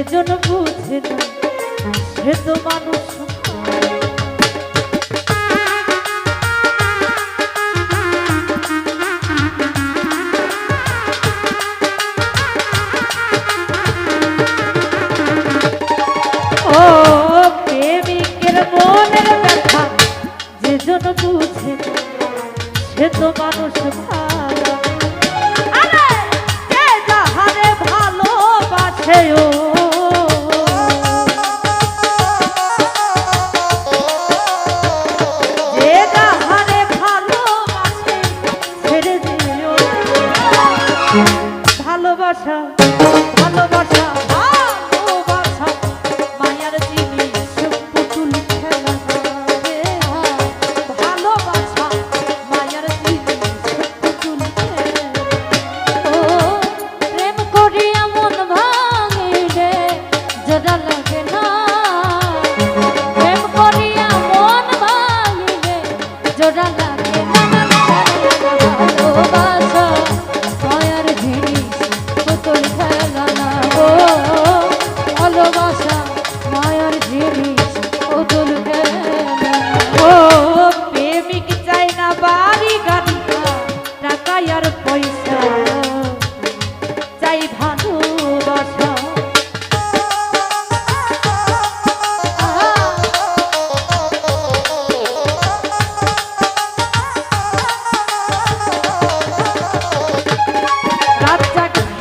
সেজন বুঝে না। সে তো মানুষ myself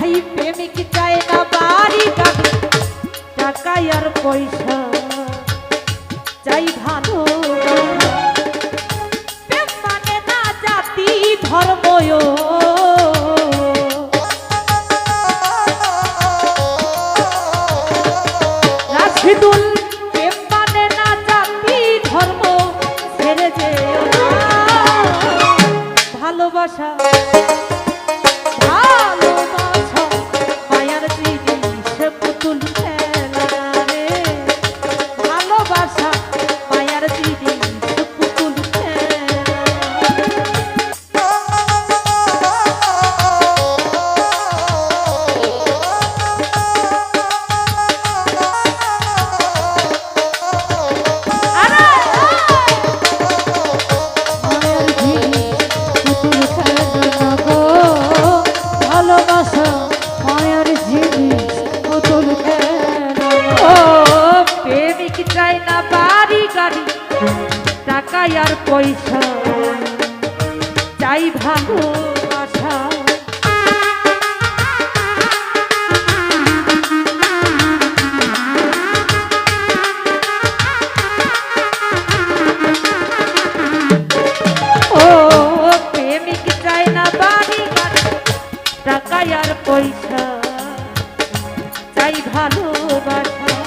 চাই প্রেমিক চাই না বাড়ি গাড়ি টাকা আর পয়সা চাই ভালো প্রেম মানে না জাতি ধর্ময় রাশিদুল, প্রেম মানে না জাতি, ধর্ম, ছেড়ে যে ভালোবাসা জায়গায় না বাড়ি গাড়ি, টাকায় আর পয়সা, চাই ভালো আশা। টাকায় আর পয়সা তাই ভালোবাসা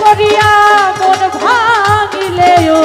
করিয়া মন ভাঙিলেও